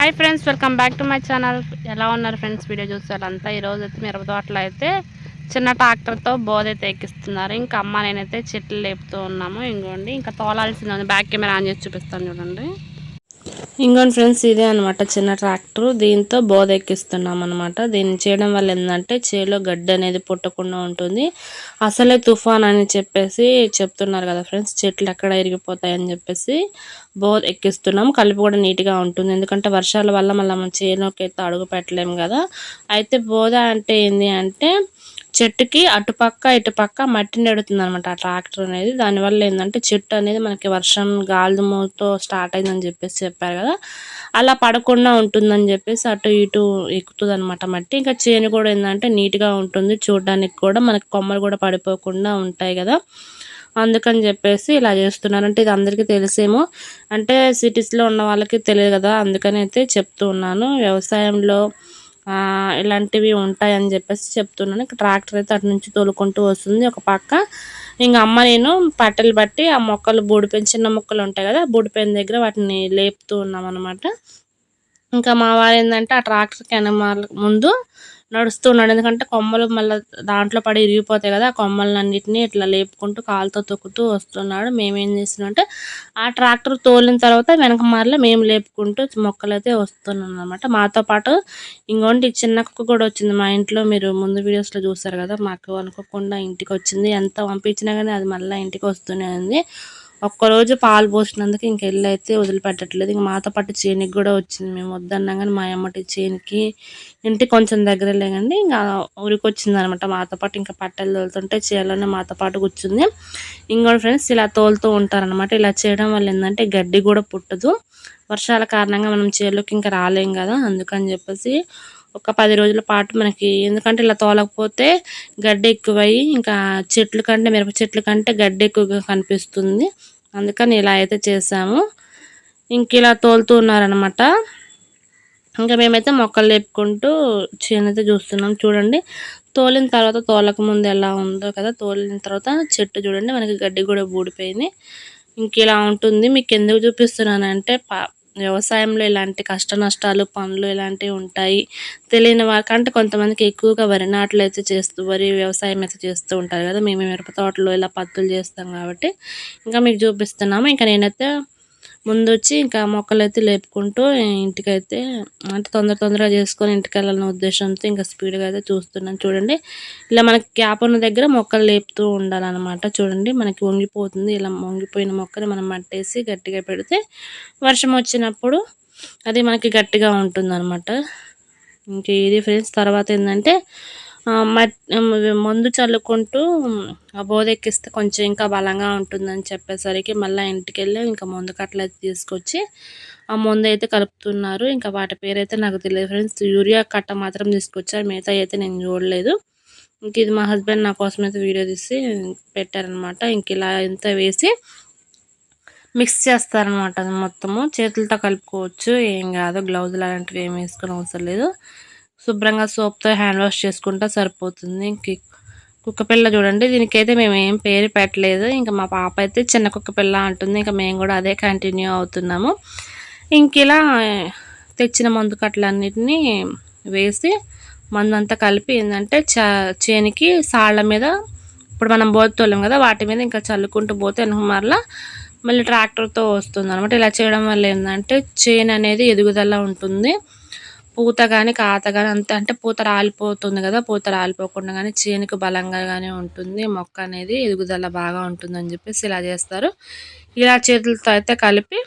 Hi friends welcome back to my channel. ఎలా ఉన్నారు friends? Video చూస్తారు ఈరోజు అయితే మిరప తోటలో అయితే చిన్న ట్రాక్టర్తో బోధైతే ఎక్కిస్తున్నారు. ఇంకా అమ్మ నేనైతే చెట్లు లేపుతూ ఉన్నాము. ఇంకోండి ఇంకా తోలాల్సింది బ్యాక్ కెమెరా ఆన్ చేసి చూపిస్తాను చూడండి. ఇంకోటి ఫ్రెండ్స్ ఇదే అనమాట చిన్న ట్రాక్టర్. దీంతో బోధ ఎక్కిస్తున్నాం అనమాట దీన్ని చేయడం వల్ల ఏంటంటే చేలో గడ్డి అనేది పుట్టకుండా ఉంటుంది. అసలే తుఫాన్ అని చెప్పేసి చెప్తున్నారు కదా ఫ్రెండ్స్ చెట్లు ఎక్కడ ఇరిగిపోతాయని చెప్పేసి బోధ ఎక్కిస్తున్నాం. కలిపి కూడా నీట్గా ఉంటుంది. ఎందుకంటే వర్షాల వల్ల మళ్ళీ మనం చేలోకి అయితే అడుగు పెట్టలేము కదా. అయితే బోధ అంటే ఏంటి అంటే చెట్టుకి అటుపక్క ఇటుపక్క మట్టిని ఎడుతుంది అనమాట ఆ ట్రాక్టర్ అనేది. దానివల్ల ఏంటంటే చెట్టు అనేది మనకి వర్షం గాలిదుమతో స్టార్ట్ అయిందని చెప్పేసి చెప్పారు కదా. అలా పడకుండా ఉంటుందని చెప్పేసి అటు ఇటు ఎక్కుతుంది అనమాట మట్టి. ఇంకా చేను కూడా ఏంటంటే నీట్గా ఉంటుంది. చూడడానికి కూడా మనకి కొమ్మలు కూడా పడిపోకుండా ఉంటాయి కదా. అందుకని చెప్పేసి ఇలా చేస్తున్నారు. అంటే ఇది అందరికీ తెలిసేమో. అంటే సిటీస్లో ఉన్న వాళ్ళకి తెలియదు కదా. అందుకని అయితే చెప్తూ ఉన్నాను. వ్యవసాయంలో ఇలాంటివి ఉంటాయని చెప్పేసి చెప్తున్నాను. ట్రాక్టర్ అయితే అటు నుంచి తోలుకుంటూ వస్తుంది ఒక పక్క. ఇంకా అమ్మ నేను పట్టెలు బట్టి ఆ మొక్కలు బూడిపోయిన చిన్న మొక్కలు ఉంటాయి కదా బూడిపోయిన దగ్గర వాటిని లేపుతూ ఉన్నాం అనమాట ఇంకా మా వారు ఏంటంటే ఆ ట్రాక్టర్ కెనమాల ముందు నడుస్తూ ఉన్నాడు. ఎందుకంటే కొమ్మలు మళ్ళీ దాంట్లో పడి ఇరిగిపోతాయి కదా ఆ కొమ్మలన్నింటినీ ఇట్లా లేపుకుంటూ కాలుతో తొక్కుతూ వస్తున్నాడు. మేమేం చేస్తున్నాం అంటే ఆ ట్రాక్టర్ తోలిన తర్వాత వెనక మరల మేము లేపుకుంటూ మొక్కలు అయితే వస్తున్నాం అనమాట మాతో పాటు ఇంకోటి చిన్న కుక్క కూడా వచ్చింది. మా ఇంట్లో మీరు ముందు వీడియోస్లో చూస్తారు కదా మాకు అనుకోకుండా ఇంటికి వచ్చింది. ఎంత పంపించినా కానీ అది మళ్ళీ ఇంటికి వస్తూనే ఉంది. ఒక్కరోజు పాలు పోసినందుకు ఇంక ఇల్లు అయితే వదిలిపెట్టట్లేదు. ఇంక మాతో పాటు చేనికి కూడా వచ్చింది. మేము వద్దన్నా కానీ మా అమ్మటి చేనికి ఇంటి కొంచెం దగ్గరలే కానీ ఇంకా ఊరికి వచ్చింది అనమాట మాతో పాటు. ఇంకా పట్టెలు తోలుతుంటే చేలోనే మాతో పాటు కూర్చుంది. ఇంకోటి ఫ్రెండ్స్ ఇలా తోలుతూ ఉంటారనమాట. ఇలా చేయడం వల్ల ఏంటంటే గడ్డి కూడా పుట్టదు. వర్షాల కారణంగా మనం చేలోకి ఇంకా రాలేం కదా. అందుకని చెప్పేసి ఒక పది రోజుల పాటు మనకి ఎందుకంటే ఇలా తోలకపోతే గడ్డి ఎక్కువయ్యి ఇంకా చెట్లు కంటే మిరప చెట్లు కంటే గడ్డి ఎక్కువగా కనిపిస్తుంది. అందుకని ఇలా అయితే చేసాము. ఇంక ఇలా తోలుతూ ఉన్నారనమాట ఇంకా మేమైతే మొక్కలు లేపుకుంటూ చేనైతే చూస్తున్నాం. చూడండి తోలిన తర్వాత తోలక ముందు ఎలా ఉందో కదా తోలిన తర్వాత చెట్టు చూడండి మనకి గడ్డి కూడా బూడిపోయింది. ఇంక ఇలా ఉంటుంది. మీకు ఎందుకు చూపిస్తున్నానంటే వ్యవసాయంలో ఇలాంటి కష్ట నష్టాలు పనులు ఇలాంటివి ఉంటాయి తెలియని వారికంటే కొంతమందికి ఎక్కువగా వరి నాట్లు అయితే చేస్తూ వరి వ్యవసాయం అయితే చేస్తూ ఉంటారు కదా. మేము మిరప తోటలో ఇలా పత్తులు చేస్తాం కాబట్టి ఇంకా మీకు చూపిస్తున్నాము. ఇంకా నేనైతే ముందు వచ్చి ఇంకా మొక్కలు అయితే లేపుకుంటూ ఇంటికైతే అంటే తొందర తొందరగా చేసుకొని ఇంటికి వెళ్ళాలన్న ఉద్దేశంతో ఇంకా స్పీడ్గా అయితే చూస్తున్నాను. చూడండి ఇలా మనకి గ్యాప్ ఉన్న దగ్గర మొక్కలు లేపుతూ ఉండాలన్నమాట. చూడండి మనకి వంగిపోతుంది. ఇలా వంగిపోయిన మొక్కని మనం మట్టేసి గట్టిగా పెడితే వర్షం వచ్చినప్పుడు అది మనకి గట్టిగా ఉంటుంది అనమాట ఇంక ఇది ఫ్రెండ్స్ తర్వాత ఏంటంటే మందు చల్లుకుంటూ ఆ బోధెక్కిస్తే కొంచెం ఇంకా బలంగా ఉంటుందని చెప్పేసరికి మళ్ళీ ఇంటికి వెళ్ళి ఇంకా మందు కట్టలు అయితే తీసుకొచ్చి ఆ మందు అయితే కలుపుతున్నారు. ఇంకా వాటి పేరైతే నాకు తెలియదు ఫ్రెండ్స్. యూరియా కట్ట మాత్రం తీసుకొచ్చారు. మిగతా అయితే నేను చూడలేదు. ఇంక ఇది మా హస్బెండ్ నా కోసం అయితే వీడియో తీసి పెట్టారనమాట. ఇంక ఇలా ఇంత వేసి మిక్స్ చేస్తారనమాట అది మొత్తము. చేతులతో కలుపుకోవచ్చు. ఏం కాదు. గ్లౌజులు అలాంటివి ఏమి వేసుకుని అవసరం లేదు. శుభ్రంగా సోప్తో హ్యాండ్ వాష్ చేసుకుంటా సరిపోతుంది. ఇంక కుక్కపిల్ల చూడండి దీనికైతే మేము ఏం పేరు పెట్టలేదు. ఇంకా మా పాప అయితే చిన్న కుక్కపిల్ల అంటుంది. ఇంకా మేము కూడా అదే కంటిన్యూ అవుతున్నాము. ఇంక ఇలా తెచ్చిన మందు కట్టలన్నిటినీ వేసి మందు అంతా కలిపి ఏంటంటే చ చేనికి సాళ్ళ మీద ఇప్పుడు మనం పోతోలేం కదా వాటి మీద ఇంకా చల్లుకుంటూ పోతే మరలా మళ్ళీ ట్రాక్టర్తో వస్తుంది అనమాట ఇలా చేయడం వల్ల ఏంటంటే చేను అనేది ఎదుగుదల ఉంటుంది. పూత కానీ కాత కానీ అంత అంటే పూత రాలిపోతుంది కదా పూత రాలిపోకుండా కానీ చేనుకు బలంగా కానీ ఉంటుంది మొక్క అనేది ఎదుగుదల బాగా ఉంటుందని చెప్పేసి ఇలా చేస్తారు. ఇలా చేతులతో అయితే కలిపి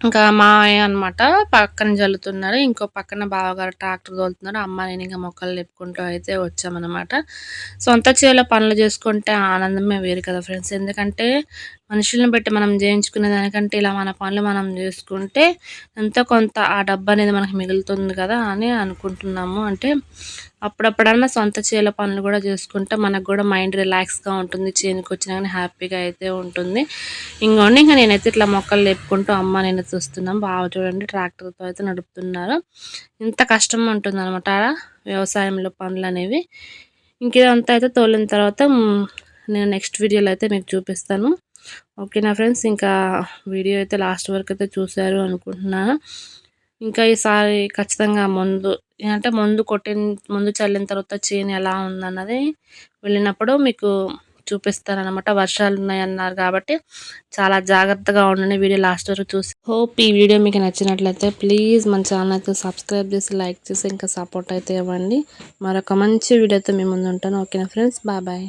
ఇంకా మావయ్య అనమాట పక్కన జల్లుతున్నాడు ఇంకో పక్కన బావగారు ట్రాక్టర్ తోలుతున్నాడు అమ్మ నేను ఇంకా మొక్కలు లేపుకుంటూ అయితే వచ్చామన్నమాట. సొంత చేలో పనులు చేసుకుంటే ఆనందమే వేరు కదా ఫ్రెండ్స్ ఎందుకంటే మనుషులను బట్టి మనం చేయించుకునే దానికంటే ఇలా మన పనులు మనం చేసుకుంటే ఎంతో కొంత ఆ డబ్బు అనేది మనకు మిగులుతుంది కదా అని అనుకుంటున్నాము. అంటే అప్పుడప్పుడన్నా సొంత చేల పనులు కూడా చేసుకుంటే మనకు కూడా మైండ్ రిలాక్స్గా ఉంటుంది చేనుకు వచ్చినా కానీ హ్యాపీగా అయితే ఉంటుంది. ఇంకోండి ఇంకా నేనైతే ఇట్లా మొక్కలు లేపుకుంటూ అమ్మ నేను చూస్తున్నాం. బాగా చూడండి ట్రాక్టర్తో అయితే నడుపుతున్నారు. ఇంత కష్టం ఉంటుంది అనమాట వ్యవసాయంలో పనులు అనేవి. ఇంక ఇదంతా అయితే తోలిన తర్వాత నేను నెక్స్ట్ వీడియోలో అయితే మీకు చూపిస్తాను. ఓకే నా ఫ్రెండ్స్ ఇంకా వీడియో అయితే లాస్ట్ వరకు అయితే చూశారు అనుకుంటున్నాను ఇంకా ఈసారి ఖచ్చితంగా మందు అంటే మందు కొట్టిన మందు చల్లిన తర్వాత చేను ఎలా ఉందన్నది వెళ్ళినప్పుడు మీకు చూపిస్తారనమాట వర్షాలు ఉన్నాయన్నారు కాబట్టి చాలా జాగ్రత్తగా ఉండండి వీడియో లాస్ట్ వరకు చూసి. హోప్ ఈ వీడియో మీకు నచ్చినట్లయితే ప్లీజ్ మన ఛానల్ అయితే సబ్స్క్రైబ్ చేసి లైక్ చేసి ఇంకా సపోర్ట్ అయితే ఇవ్వండి. మరొక మంచి వీడియోతో మీ ముందు ఉంటాను. ఓకేనా ఫ్రెండ్స్ బాయ్ బాయ్.